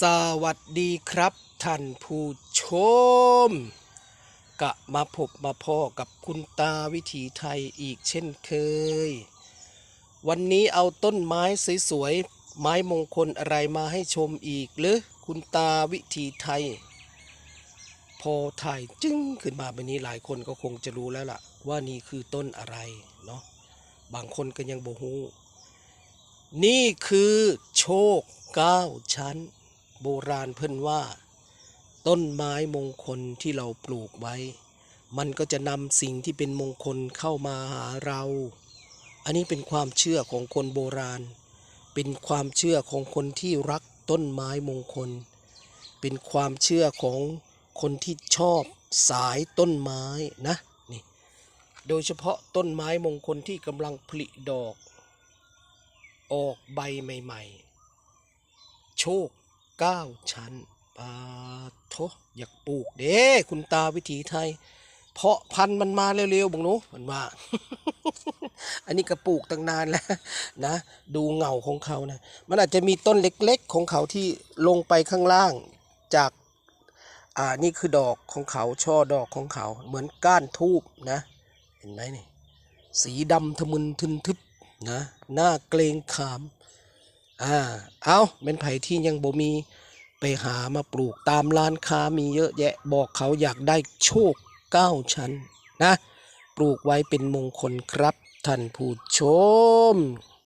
สวัสดีครับท่านผู้ชม กะมาพบมาพ่อกับคุณตาวิถีไทยอีกเช่นเคย วันนี้เอาต้นไม้สวยๆไม้มงคลอะไรมาให้ชมอีกหรือคุณตาวิถีไทย พอถ่ายจึ้งขึ้นมาแบบนี้หลายคนก็คงจะรู้แล้วล่ะ ว่านี่คือต้นอะไรเนาะบางคนก็ยังบ่ฮู้นี่คือโชคเก้าชั้น โบราณเพิ่นว่า ต้นไม้มงคลที่เราปลูกไว้ มันก็จะนำสิ่งที่เป็นมงคลเข้ามาหาเรา อันนี้เป็นความเชื่อของคนโบราณ เป็นความเชื่อของคนที่รักต้นไม้มงคล เป็นความเชื่อของคนที่ชอบสายต้นไม้นะนี่โดยเฉพาะต้นไม้มงคลที่กำลังผลิดอก ออกใบใหม่ ๆ โชค เก้าชั้นปาโทอยากปลูกเด้คุณตาวิถีไทย เพาะพันธุ์มันมาเร็วๆบังหนูมันว่าอันนี้ก็ปลูกตั้งนานแล้วนะ ดูเงาของเขานะ มันอาจจะมีต้นเล็กๆของเขาที่ลงไปข้างล่างจากอ่านี่คือดอกของเขาช่อดอกของเขา เหมือนก้านทูบนะ เห็นไหมนี่ สีดำทะมึนทึนทึบนะ หน้าเกรงขาม อ่าเอาเป็นไผ่ที่ยังบ่มีไปหามาปลูกตามร้านค้ามีเยอะแยะบอกเขาอยากได้โชคเก้าชั้นนะ ปลูกไว้เป็นมงคลครับท่านผู้ชม